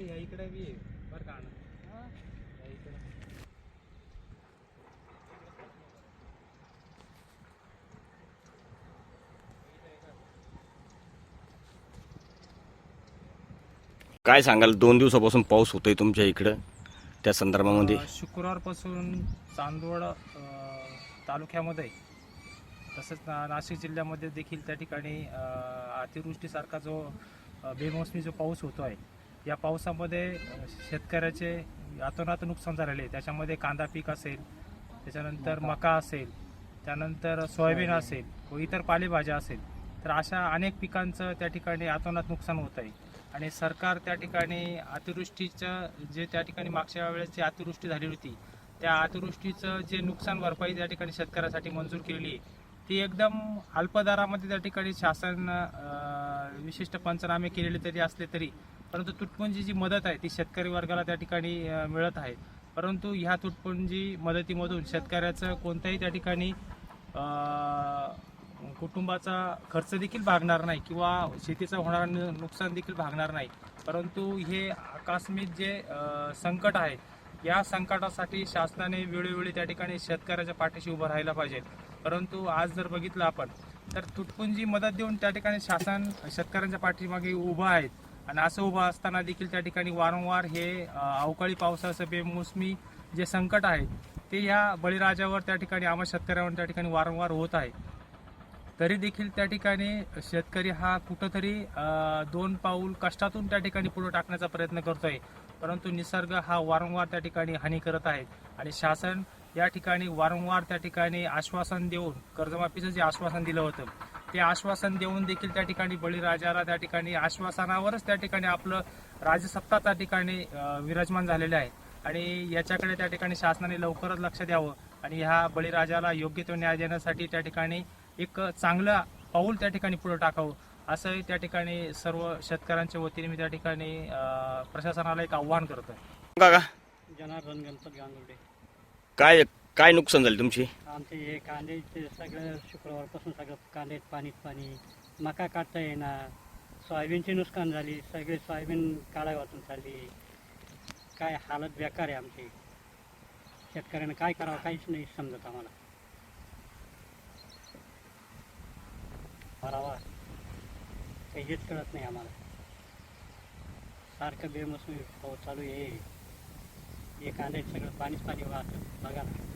आता या इकडे बी आहे. बरं का इकडे. काय सांगाल दोन दिवसापासून पाऊस होतोय तुमच्या इकडं त्या संदर्भामध्ये? शुक्रवारपासून चांदवड तालुक्यामध्ये तसंच ना नाशिक जिल्ह्यामध्ये देखील त्या ठिकाणी अ, अतिवृष्टीसारखा जो बेमोसमी जो पाऊस होतो आहे या पावसामध्ये शेतकऱ्याचे अतोनात नुकसान झालेले आहे. त्याच्यामध्ये कांदा पीक असेल त्याच्यानंतर मका. असेल त्यानंतर सोयाबीन असेल व इतर पालेभाज्या असेल तर अशा अनेक पिकांचं त्या ठिकाणी अतोनात नुकसान होत आहे. आणि सरकार त्या ठिकाणी अतिवृष्टीचं जे त्या ठिकाणी मागच्या वेळेस जी अतिवृष्टी झाली होती त्या अतिवृष्टीचं जे नुकसान भरपाई त्या ठिकाणी शेतकऱ्यासाठी मंजूर केलेली आहे ती एकदम अल्प दरामध्ये त्या ठिकाणी शासन विशिष्ट पंचनामे केलेले तरी असले तरी परंतु तुटपुंजी जी मदत आहे ती शेतकरी वर्गाला त्या ठिकाणी मिळत आहे. परंतु ह्या तुटपुंजी मदतीमधून शेतकऱ्याचं कोणत्याही त्या ठिकाणी कुटुंबाचा खर्च देखील भागणार नाही किंवा शेतीचं होणारं नुकसान देखील भागणार नाही. परंतु हे आकस्मिक जे संकट आहे या संकटासाठी शासनाने वेळोवेळी त्या ठिकाणी शेतकऱ्याच्या पाठीशी उभं राहायला पाहिजे. परंतु आज जर बघितलं आपण तर तुटपुंजी मदत देऊन त्या ठिकाणी शासन शेतकऱ्यांच्या पाठीमागे उभं आहेत आणि असं उभं असताना देखील त्या ठिकाणी वारंवार हे अवकाळी पावसाचं बेमोसमी जे संकट आहे ते या बळीराजावर त्या ठिकाणी आम्हा शेतकऱ्यांवर त्या ठिकाणी वारंवार होत आहे. तरी देखील त्या ठिकाणी शेतकरी हा कुठंतरी दोन पाऊल कष्टातून त्या ठिकाणी पुढे टाकण्याचा प्रयत्न करतोय. परंतु निसर्ग हा वारंवार त्या ठिकाणी हानी करत आहे. आणि शासन या ठिकाणी वारंवार त्या ठिकाणी आश्वासन देऊन कर्जमाफीचं जे आश्वासन दिलं होतं ते आश्वासन देऊन देखील त्या ठिकाणी बळीराजाला त्या ठिकाणी आश्वासनावरच त्या ठिकाणी आपलं राजसत्ता त्या ठिकाणी विराजमान झालेलं आहे. आणि याच्याकडे त्या ठिकाणी शासनाने लवकरच लक्ष द्यावं आणि ह्या बळीराजाला योग्य तो न्याय देण्यासाठी त्या ठिकाणी एक चांगलं पाऊल त्या ठिकाणी पुढे टाकावं. असंही त्या ठिकाणी सर्व शेतकऱ्यांच्या वतीने मी त्या ठिकाणी प्रशासनाला एक आव्हान करतोय. काका जनार्दन गणपत गांगुर्डे. काय काय नुकसान झालं तुमची? आमचे हे कांद्याचे सगळं शुक्रवारपासून सगळं कांद्यात पाणीच पाणी. मका काढता येणार सोयाबीनची नुकसान झाली. सगळे सोयाबीन काळा वाचून चालली. काय हालत बेकार आहे आमची. शेतकऱ्यांना काय करावं काहीच नाही समजत आम्हाला. भरावा. काही हेच कळत नाही आम्हाला. सारखं बेमोसमी पाऊस चालू आहे. हे कांद्यात सगळं. पाणीच पाणी वाहतं बघा ना.